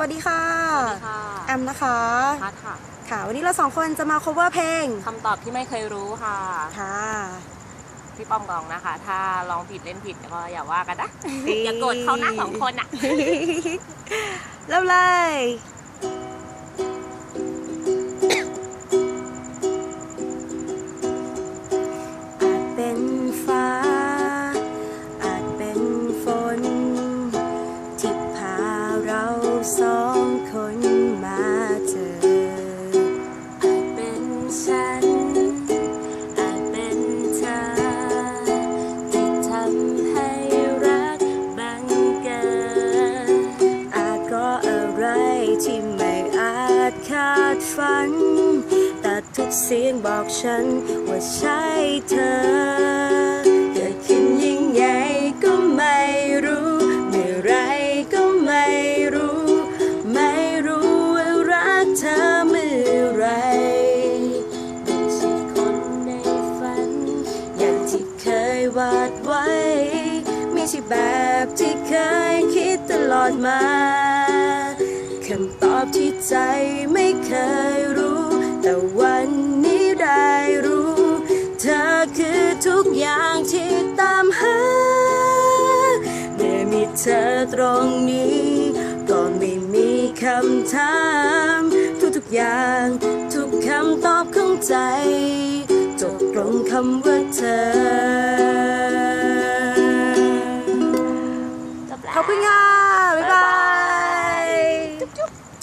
วัสดีค่ะ ค่ะแอมนะคะ พัดค่ะค่ะ วันนี้เราสองคนจะมา cover เพลง คำตอบที่ไม่เคยรู้ค่ะ ค่ะ พี่ป้อมกองนะคะ ถ้าลองผิดเล่นผิดก็อย่าว่ากันนะนี่อย่าโกรธเขานะสองคนอะ เริ่มเลยำให้รักบังเกิดอาจก็อะไรที่ไม่อาจคาดฝัน แต่ทุกเสียงบอกฉันว่าใช่เธอ ไว้ม่ใช่แบบที่เคยคิดตลอดมาคำตอบที่ใจไม่เคยรู้ แต่วันนี้ได้รู้ เธอคือทุกอย่างที่ตามหาเมื่อมีเธอตรงนี้ ก็ไม่มีคำถาม ทุกๆอย่างทุกคำตอบของใจ จบตรงคำว่าเธอ 拜拜。拜